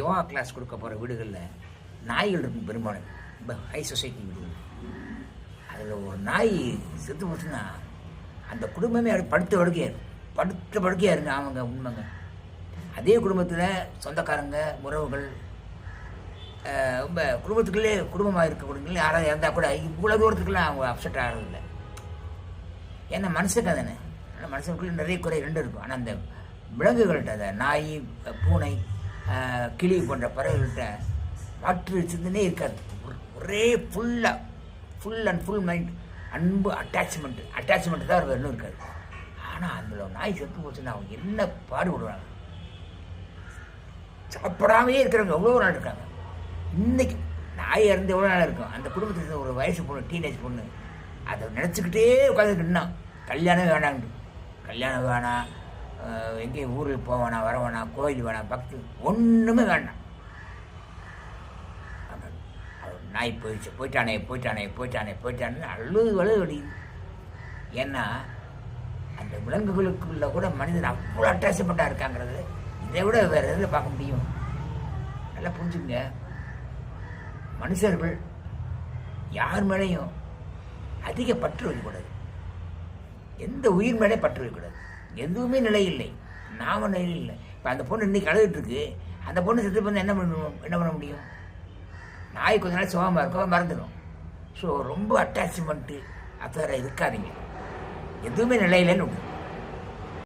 Yoga class கொடுக்க போகிற வீடுகளில் நாய்கள் இருக்கும் பெரும்பாலும். ரொம்ப ஹை சொசைட்டி வீடுகள். அதில் ஒரு நாய் செத்து போச்சுன்னா அந்த குடும்பமே படுத்த படுக்கையாக படுத்த படுக்கையாருங்க ஆமாங்க உண்மைங்க. அதே குடும்பத்தில் சொந்தக்காரங்க உறவுகள் ரொம்ப குடும்பத்துக்குள்ளே குடும்பமாக இருக்கக்கூடியவங்க யாராவது இருந்தால் கூட இவ்வளோ தூரத்துக்குலாம் அவங்க அப்செட் ஆகிறதில்ல. ஏன்னா மனசுக்கு தானே ஆனால் மனுஷனுக்குள்ளே நிறைய குறை ரெண்டு இருக்கும். ஆனால் அந்த விலங்குகள்கிட்ட அந்த நாய் பூனை கிளி போன்ற பறவைகள்கிட்ட மாற்று சிந்தனையே இருக்காது. ஒரே ஃபுல்லாக ஃபுல் அண்ட் ஃபுல் மைண்ட் அன்பு அட்டாச்மெண்ட் அட்டாச்மெண்ட் தான் அவர் இன்னும் இருக்காது. ஆனால் அந்த நாய் செத்து போச்சுன்னா அவங்க என்ன பாடுபடுவாங்க? சாப்பிடாமையே இருக்கிறவங்க எவ்வளோ நாள் இருக்காங்க? இன்னைக்கு நாய் இறந்து எவ்வளோ நாள் இருக்கும்? அந்த குடும்பத்தில் இருந்த ஒரு வயசு பொண்ணு டீனேஜ் பொண்ணு அதை நினச்சிக்கிட்டே உட்காந்துக்கிட்டு கல்யாணம் வேணாங்க கல்யாணம் வேணாம். எங்கேயும் ஊருக்கு போக வேணாம் கோயில் வேணாம் பக்தி ஒன்றுமே வேண்டாம். நாய் போயிடுச்சு. போயிட்டானே போயிட்டானே போயிட்டானே போயிட்டானே அழுது அழுது அடிக்குது. ஏன்னா அந்த விலங்குகளுக்குள்ள கூட மனிதன் அவ்வளோ அட்டாச்மெண்ட்டாக இருக்காங்கிறது இதை விட வேறு எதில் பார்க்க முடியும்? நல்லா புரிஞ்சுங்க மனுஷர்கள் யார் மேலேயும் அதிக பற்று வைக்கக்கூடாது. எந்த உயிர் மேலே பற்று வைக்கக்கூடாது. எதுவுமே நிலை இல்லை. நாம நிலை இல்லை. இப்போ அந்த பொண்ணு இன்னைக்கு அழுதுட்டு இருக்கு அந்த பொண்ணு செத்து பண்ண என்ன பண்ணுவோம் என்ன பண்ண முடியும்? நாய் கொஞ்ச நாள் சுகமாக இருக்கும் மறந்துடும் ஸோ ரொம்ப அட்டாச்மெண்ட்டு அஃபேரை இருக்காதீங்க. எதுவுமே நிலையிலன்னு